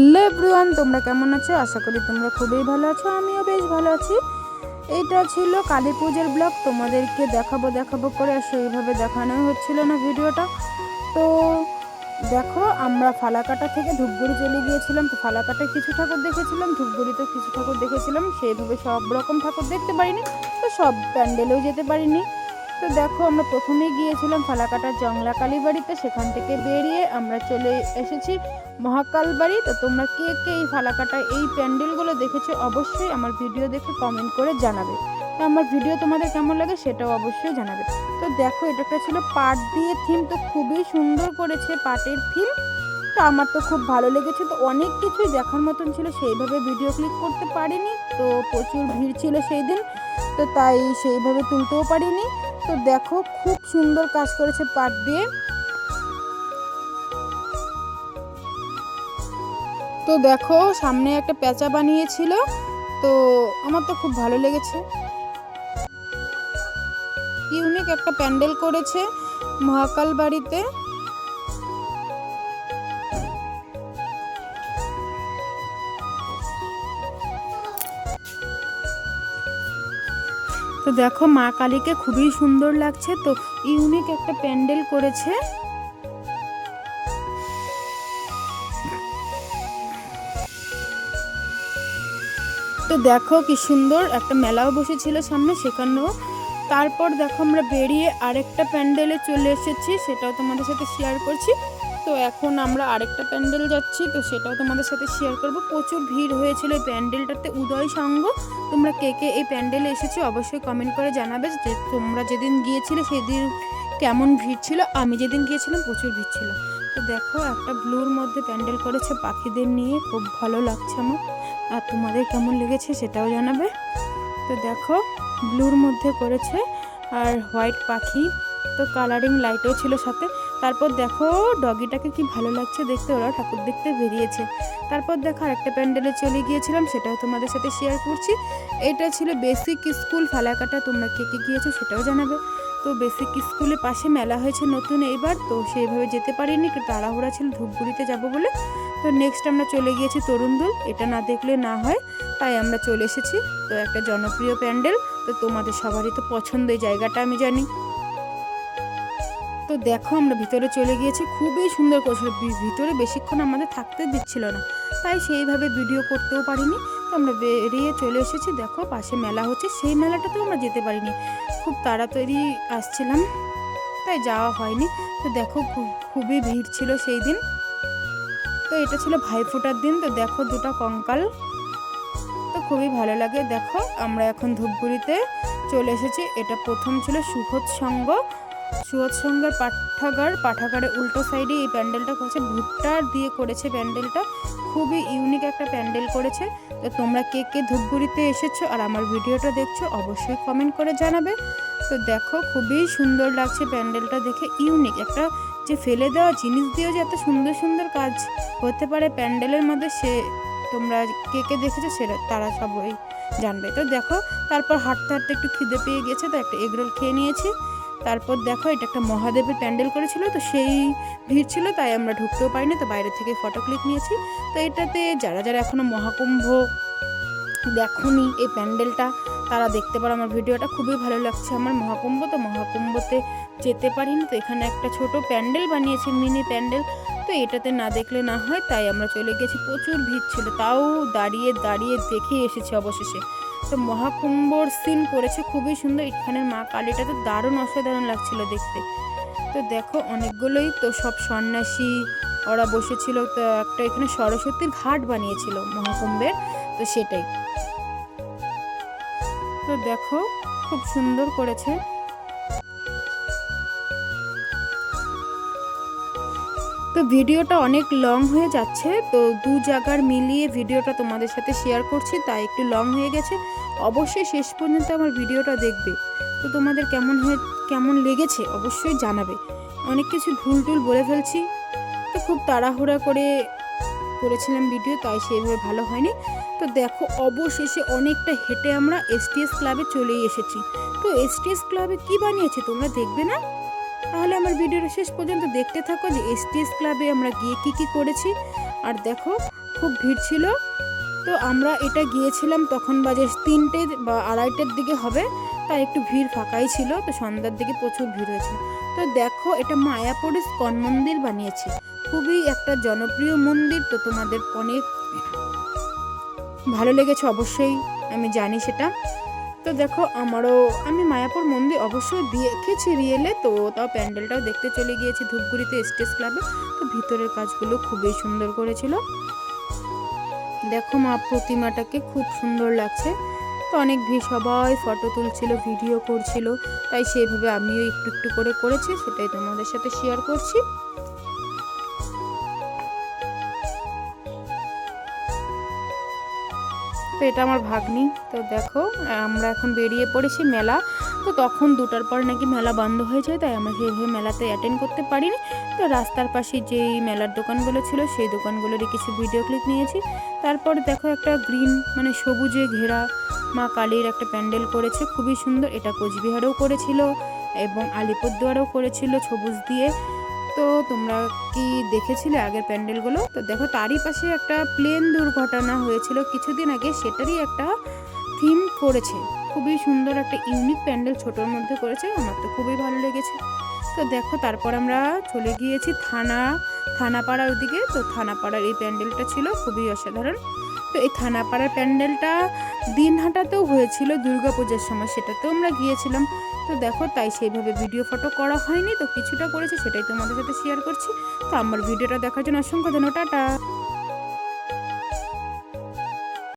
Hello everyone, তোমরা কেমন আছো? আশা করি তোমরা খুবই ভালো আছো, আমিও বেশ ভালো আছি। এটা ছিল কালী পুজোর ব্লগ, তোমাদেরকে দেখাবো দেখাবো করে আর সেইভাবে দেখানো হচ্ছিল না ভিডিওটা। তো দেখো, আমরা ফালাকাটা থেকে ধূপগুড়ি চলে গিয়েছিলাম, তো ফালাকাটায় কিছু ঠাকুর দেখেছিলাম, ধূপগুড়িতে কিছু ঠাকুর দেখেছিলাম, সেইভাবে সব রকম ঠাকুর দেখতে পারিনি, তো সব প্যান্ডেলেও যেতে পারিনি। তো দেখো, আমরা প্রথমেই গিয়েছিলাম ফালাকাটার জংলা কালী বাড়িতে সেখান থেকে বেরিয়ে আমরা চলে এসেছি মহাকাল বাড়ি তো তোমরা কে কে এই ফালাকাটা, এই প্যান্ডেলগুলো দেখেছ অবশ্যই আমার ভিডিও দেখে কমেন্ট করে জানাবে। তো আমার ভিডিও তোমাদের কেমন লাগে সেটাও অবশ্যই জানাবে। তো দেখো, এটা একটা ছিল পাট দিয়ে থিম তো খুবই সুন্দর করেছে পাটের থিম তো আমার তো খুব ভালো লেগেছে, তো অনেক কিছুই দেখার মতন ছিল, সেইভাবে ভিডিও ক্লিক করতে পারিনি। তো প্রচুর ভিড় ছিল সেই দিন, তো তাই সেইভাবে তুলতেও পারিনি। তো দেখো, খুব সুন্দর কাজ করেছে পাট দিয়ে। তো দেখো, সামনে একটা পেঁচা বানিয়েছিল। তো আমার তো খুব ভালো লেগেছে। ইউনিক একটা প্যান্ডেল করেছে মহাকাল বাড়িতে। তো দেখো মা কালীকে খুবই সুন্দর লাগছে, তো ইউনিক একটা প্যান্ডেল করেছে। তো দেখো কি সুন্দর একটা মেলাও বসেছিল সামনে সেখানেও। তারপর দেখো আমরা বেরিয়ে আরেকটা প্যান্ডেলে চলে এসেছি, সেটাও তোমাদের সাথে শেয়ার করছি। তো এখন আমরা আরেকটা প্যান্ডেল যাচ্ছি, তো সেটাও তোমাদের সাথে শেয়ার করব। প্রচুর ভিড় হয়েছিল এই প্যান্ডেলটাতে। উদয় সঙ্গ, তোমরা কে কে এই প্যান্ডেলে এসেছ অবশ্যই কমেন্ট করে জানাবে। যে তোমরা যেদিন গিয়েছিলে সেদিন কেমন ভিড় ছিল, আমি যেদিন গিয়েছিলাম প্রচুর ভিড় ছিল। তো দেখো, একটা ব্লুর মধ্যে প্যান্ডেল করেছে পাখিদের নিয়ে, খুব ভালো লাগছে আমার। আর তোমাদের কেমন লেগেছে সেটাও জানাবে। তো দেখো, ব্লুর মধ্যে করেছে। আর হোয়াইট পাখি, তো কালারিং লাইটও ছিল সাথে। তারপর দেখো, ডগিটাকে কি ভালো লাগছে দেখতে ওরা ঠাকুর দেখতে বেরিয়েছে। তারপর দেখো, আরেকটা প্যান্ডেলে চলে গিয়েছিলাম, সেটাও তোমাদের সাথে শেয়ার করছি। এটা ছিল বেসিক স্কুল ফালাকাটা, তোমরা কে কে গিয়েছো সেটাও জানাবে। তো বেসিক স্কুলের পাশে মেলা হয়েছে নতুন এইবার তো সেইভাবে যেতে পারিনি, একটু তাড়াহুড়া ছিল, ধূপগুড়িতে যাব বলে। তো নেক্সট আমরা চলে গিয়েছি তরুণদুল, এটা না দেখলে না হয়, তাই আমরা চলে এসেছি। তো একটা জনপ্রিয় প্যান্ডেল, তো তোমাদের সবারই তো পছন্দ এই জায়গাটা, আমি জানি। তো দেখো আমরা ভিতরে চলে গিয়েছি, খুবই সুন্দর করেছিল। ভিতরে বেশিক্ষণ আমাদের থাকতে দিচ্ছিল না। তাই সেইভাবে ভিডিও করতেও পারিনি। তো আমরা বেরিয়ে চলে এসেছি। দেখো পাশে মেলা হচ্ছে। সেই মেলাটাতেও আমরা যেতে পারিনি। খুব তাড়াতাড়ি আসছিলাম, তাই যাওয়া হয়নি। তো দেখো খুবই ভিড় ছিল সেই দিন। তো এটা ছিল ভাইফোঁটার দিন। তো দেখো দুটো কঙ্কাল। তো খুবই ভালো লাগে। দেখো আমরা এখন ধূপগুড়িতে চলে এসেছি। এটা প্রথম ছিল সুহদ সুহদ পাঠাগার, পাঠাগারের উল্টো সাইডে এই প্যান্ডেলটা করেছে। ভুট্টার দিয়ে করেছে প্যান্ডেলটা। খুবই ইউনিক একটা প্যান্ডেল করেছে তো তোমরা কে কে ধূপগুড়িতে এসেছ আর আমার ভিডিওটা দেখছ অবশ্যই কমেন্ট করে জানাবে। তো দেখো, খুবই সুন্দর লাগছে প্যান্ডেলটা দেখে। ইউনিক একটা যে ফেলে দেওয়া জিনিস দিয়েও যে এত সুন্দর সুন্দর কাজ হতে পারে প্যান্ডেলের মধ্যে, সে তোমরা কে কে দেখেছ সেটা তারা সবাই জানবে। তো দেখো, তারপর হাঁটতে হাঁটতে একটু খিদে পেয়ে গেছে, তো একটা এগরোল খেয়ে নিয়েছি। তারপর দেখো, এটা একটা মহাদেবের প্যান্ডেল করেছিল, তো সেই ভিড় ছিল, তাই আমরা ঢুকতেও পারিনি, তো বাইরে থেকে ফটো ক্লিক নিয়েছি। তো এটাতে যারা যারা এখনও মহাকুম্ভ দেখনি এই প্যান্ডেলটা, তারা দেখতে পারো আমার ভিডিওটা, খুবই ভালো লাগছে আমার মহাকুম্ভ। তো মহাকুম্ভতে যেতে পারিনি, তো এখানে একটা ছোট প্যান্ডেল বানিয়েছে, মিনি প্যান্ডেল। তো এটাতে না দেখলে না হয়, তাই আমরা চলে গেছি। প্রচুর ভিড় ছিল, তাও দাঁড়িয়ে দাঁড়িয়ে দেখে এসেছি অবশেষে। তো মহাকুম্ভর সিন করেছে, খুবই সুন্দর। এখানের মা কালীটা তো দারুণ অসাধারণ লাগছিল দেখতে। তো দেখো অনেকগুলোই তো সব সন্ন্যাসী, ওরা বসেছিল, তো একটা এখানে সরস্বতীর ঘাট বানিয়েছিল মহাকুম্ভের, তো সেটাই। তো দেখো, খুব সুন্দর করেছে। তো ভিডিওটা অনেক লং হয়ে যাচ্ছে, তো দু জায়গার মিলিয়ে ভিডিওটা তোমাদের সাথে শেয়ার করছি, তাই একটু লং হয়ে গেছে। অবশ্যই শেষ পর্যন্ত আমার ভিডিওটা দেখবে। তো তোমাদের কেমন হয়ে, কেমন লেগেছে অবশ্যই জানাবে। অনেক কিছু ভুল টুল বলে ফেলছি, তো খুব তাড়াহুড়া করে করেছিলাম ভিডিও তাই সেইভাবে ভালো হয়নি। তো দেখো, অবশেষে অনেকটা হেঁটে আমরা এসটিএস ক্লাবে চলেই এসেছি। তো এসটিএস ক্লাবে কি বানিয়েছে তোমরা দেখবে না? তাহলে আমার ভিডিওটা শেষ পর্যন্ত দেখতে থাকো যে এসটিএস ক্লাবে আমরা গিয়ে কি কি করেছি। আর দেখো, খুব ভিড় ছিল। তো আমরা এটা গিয়েছিলাম তখন বাজে তিনটে বা আড়াইটের দিকে হবে, তাই একটু ভিড় ফাঁকাই ছিল। তো সন্ধ্যার দিকে প্রচুর ভিড় হয়েছে। তো দেখো, এটা মায়াপুরে স্কন মন্দির বানিয়েছে। খুবই একটা জনপ্রিয় মন্দির, তো তোমাদের অনেক ভালো লেগেছে অবশ্যই, আমি জানি সেটা। তো দেখো, আমারও, আমি মায়াপুর মন্দির অবশ্যই দেখেছি রিয়েলে তো তাও প্যান্ডেলটাও দেখতে চলে গিয়েছি ধূপগুড়িতে স্টেজ ক্লাবে তো ভিতরের কাজগুলো খুবই সুন্দর করেছিল। দেখো মা প্রতিমাটাকে খুব সুন্দর লাগছে। তো অনেক ভিড়, সবাই ফটো তুলছিল ভিডিও করছিল। তাই সেইভাবে আমিও একটু একটু করে করেছি, সেটাই তোমাদের সাথে শেয়ার করছি। তো এটা আমার ভাগ্নি। তো দেখো, আমরা এখন বেরিয়ে পড়েছি মেলা। তো তখন দুটার পর নাকি মেলা বন্ধ হয়ে যায়, তাই আমরা সেইভাবে মেলাতে অ্যাটেন্ড করতে পারিনি। তো রাস্তার পাশে যেই মেলার দোকানগুলো ছিল, সেই দোকানগুলোরই কিছু ভিডিও ক্লিপ নিয়েছি। তারপর দেখো একটা গ্রিন মানে সবুজে ঘেরা মা কালীর একটা প্যান্ডেল করেছে, খুবই সুন্দর। এটা কোচবিহারেও করেছিল এবং আলিপুরদুয়ারেও করেছিল সবুজ দিয়ে। তো তোমরা কি দেখেছিলে আগের প্যান্ডেলগুলো? তো দেখো, তারই পাশে একটা প্লেন দুর্ঘটনা হয়েছিল কিছুদিন আগে, সেটারই একটা থিম করেছে। খুবই সুন্দর একটা ইউনিক প্যান্ডেল ছোটোর মধ্যে করেছে, আমার তো খুবই ভালো লেগেছে। তো দেখো, তারপর আমরা চলে গিয়েছি থানা, থানাপাড়ার দিকে। তো থানাপাড়ার এই প্যান্ডেলটা ছিল খুবই অসাধারণ। তো এই থানাপাড়ার প্যান্ডেলটা দিনহাটাতেও হয়েছিল দুর্গাপূজার সময়, সেটাতেও আমরা গিয়েছিলাম। তো দেখো, তাই সেইভাবে ভিডিও ফটো করা হয়নি। তো কিছুটা করেছি, সেটাই তোমাদের সাথে শেয়ার করছি। তো আমার ভিডিওটা দেখার জন্য অসংখ্য ধন্যবাদ। টাটা।